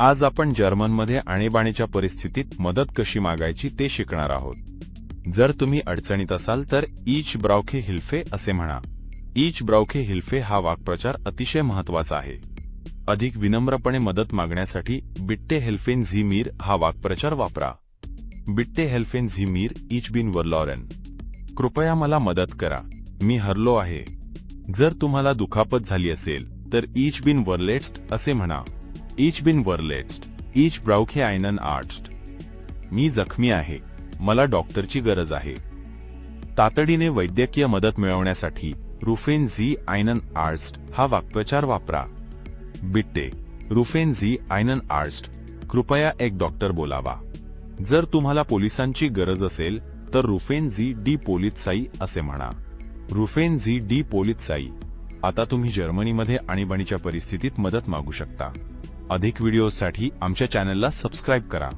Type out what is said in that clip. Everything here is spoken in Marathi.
आज आपण जर्मनमध्ये आणीबाणीच्या परिस्थितीत मदत कशी मागायची ते शिकणार आहोत. जर तुम्ही अडचणीत असाल तर ईच ब्राउखे हिल्फे असे म्हणा. ईच ब्राउखे हिल्फे हा वाक्प्रचार अतिशय महत्त्वाचा आहे. अधिक विनम्रपणे मदत मागण्यासाठी बिट्टे हेल्फेन झी मीर हा वाक्प्रचार वापरा. बिट्टे हेल्फेन झी मीर इच बिन वर्लॉरेन कृपया मला मदत करा. मी हरलो आहे. जर तुम्हाला दुखापत झाली असेल तर इच बिन वर्लेट्स्ट असे म्हणा. इच बिन वरलेस्ट इच ब्राउखे आयनन आर्ट्स्ट मी जखमी आहे. मला डॉक्टरची गरज आहे. तातडीने वैद्यकीय मदत मिळवण्यासाठी रुफेन झी आयनन आर्स्ट हा वाक्प्रचार वापरा. बिट्टे रुफेन झी आयनन आर्स्ट कृपया एक डॉक्टर बोलावा. जर तुम्हाला पोलिसांची गरज असेल तर रुफेन झी डी पोलितसाई असे म्हणा. रुफेन झी डी पोलितसाई आता तुम्ही जर्मनीमध्ये आणीबाणीच्या परिस्थितीत मदत मागू शकता. अधिक व्हिडिओसाठी आमच्या चॅनलला सबस्क्राईब करा.